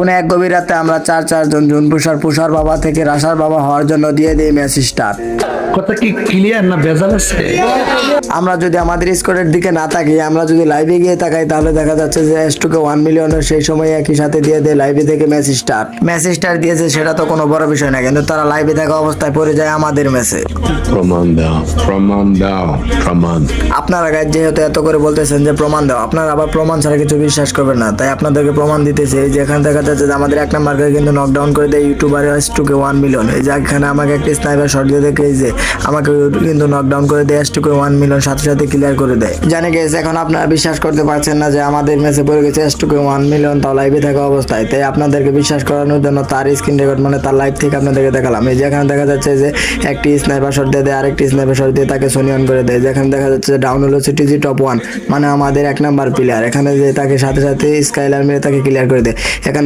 কোনো এক গভীর রাতে আমরা চার চারজন জুন পুষার পুষার বাবা থেকে রাসার বাবা হওয়ার জন্য দিয়ে দিই ম্যাচ স্টার। কথা কি ক্লিয়ার না ভেজাল আছে? আমরা যদি আমাদের স্কোরের দিকে না তাকি আমরা যদি লাইভে গিয়ে তাকাই তাহলে দেখা যাচ্ছে যে এস টুকে ওয়ান মিলিয়নের সেই সময় একই সাথে দিয়ে দেয় লাইভে থেকে ম্যাচ স্টার ম্যাচ স্টার দিয়েছে সেটা তো কোনো বড় বিষয় না কিন্তু তারা লাইভে থাকা অবস্থায় পড়ে যায় আমাদের ম্যাচে প্রমাণ দাও প্রমাণ দাও প্রমাণ। আপনারা গাইজ যেহেতু এত করে বলতেছেন যে প্রমাণ দাও আপনারা আবার প্রমাণ ছাড়া কিছু বিশ্বাস করবেন না তাই আপনাদেরকে প্রমাণ দিতেছে এই যে এখানে দেখা যাচ্ছে যে আমাদের এক নাম্বারকে কিন্তু নকডাউন করে দেয় ইউটিউবার এস টুকে ওয়ান মিলিয়ন এই যে আমাকে একটি স্নাইপার শট দিয়ে দেখে যে আমাকে কিন্তু নকডাউন করে দেয় এস টুকে ওয়ান মিলিয়ন সাথে সাথে ক্লিয়ার করে দেয়। জানে গেছে এখন আপনারা বিশ্বাস করতে পারছেন না যে আমাদের ম্যাচে পড়ে গেছে এস টুকে ওয়ান মিলিয়ন তাও লাইভে থাকা অবস্থায়। তাই আপনাদেরকে বিশ্বাস করানোর জন্য তার স্ক্রিন রেকর্ড মানে তার লাইভ থেকে আপনাদেরকে দেখালাম। এই যে এখানে দেখা যাচ্ছে যে একটি স্নাইপার শট দিয়ে দেয়, আরেকটি স্নাইপার শট দিয়ে তাকে সোনি অন করে দেয়। যেখানে দেখা যাচ্ছে ডাউন হলো সিটিজি টপ ওয়ান মানে আমাদের এক নাম্বার প্লেয়ার এখানে যে তাকে সাথে সাথে স্কাইলার মেরে তাকে ক্লিয়ার করে দেয়। এখানে